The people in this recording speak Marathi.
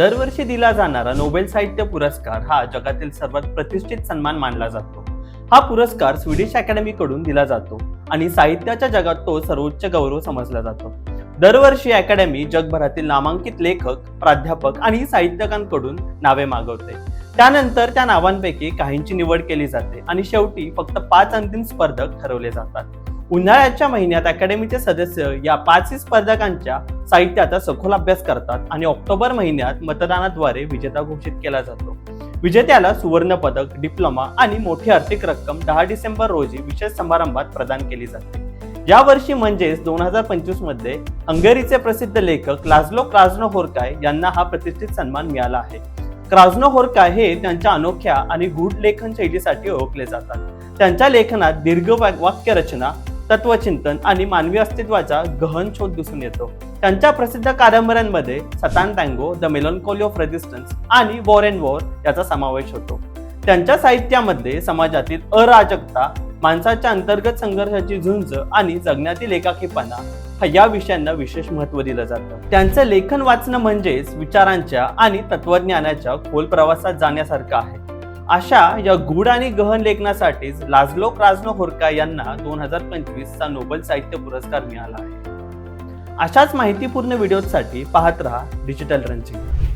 दरवर्षी दिला जाणारा नोबेल साहित्य पुरस्कार हा जगातील सर्वात प्रतिष्ठित सन्मान मानला जातो. हा पुरस्कार स्वीडिश अकॅडमीकडून दिला जातो आणि साहित्याच्या जगात तो सर्वोच्च गौरव समजला जातो. दरवर्षी अकॅडमी जगभरातील नामांकित लेखक प्राध्यापक आणि साहित्यकांकडून नावे मागवते. त्यानंतर त्या नावांपैकी काहींची निवड केली जाते आणि शेवटी फक्त पाच अंतिम स्पर्धक ठरवले जातात. उन्हाळ्याच्या महिन्यात अकॅडमीचे सदस्य या पाचही स्पर्धकांच्या साहित्याचा सखोल अभ्यास करतात आणि ऑक्टोबर महिन्यात मतदानाद्वारे विजेता घोषित केला जातो. विजेत्याला सुवर्ण पदक डिप्लोमा आणि मोठी आर्थिक रक्कम दहा डिसेंबर रोजी विशेष समारंभात प्रदान केली जाते. या वर्षी म्हणजेच दोन हजार पंचवीसमध्ये हंगेरीचे प्रसिद्ध लेखक लाझलो क्राझनो होरकाय यांना हा प्रतिष्ठित सन्मान मिळाला आहे. क्राझनो होरकाय हे त्यांच्या अनोख्या आणि गूढ लेखन शैलीसाठी ओळखले जातात. त्यांच्या लेखनात दीर्घ वाक्यरचना तत्वचिंतन आणि मानवी अस्तित्वाचा गहन शोध दिसून येतो. त्यांच्या प्रसिद्ध कादंबऱ्यांमध्ये Satantango the melancholy of resistance आणि वॉर अँड वॉर याचा समावेश होतो. त्यांच्या साहित्यामध्ये समाजातील अराजकता माणसाच्या अंतर्गत संघर्षाची झुंज आणि जगण्यातील एकाकीपणा या विषयांना विशेष महत्त्व दिलं जातं. त्यांचं लेखन वाचणं म्हणजेच विचारांच्या आणि तत्वज्ञानाच्या खोल प्रवासात जाण्यासारखं आहे. अशा या गूढ आणि गहन लेखनासाठीच लाजलो क्राझनो होरका यांना दोन हजार पंचवीस चा नोबेल साहित्य पुरस्कार मिळाला आहे. अशाच माहितीपूर्ण व्हिडिओसाठी पाहत रहा डिजिटल रंजिंग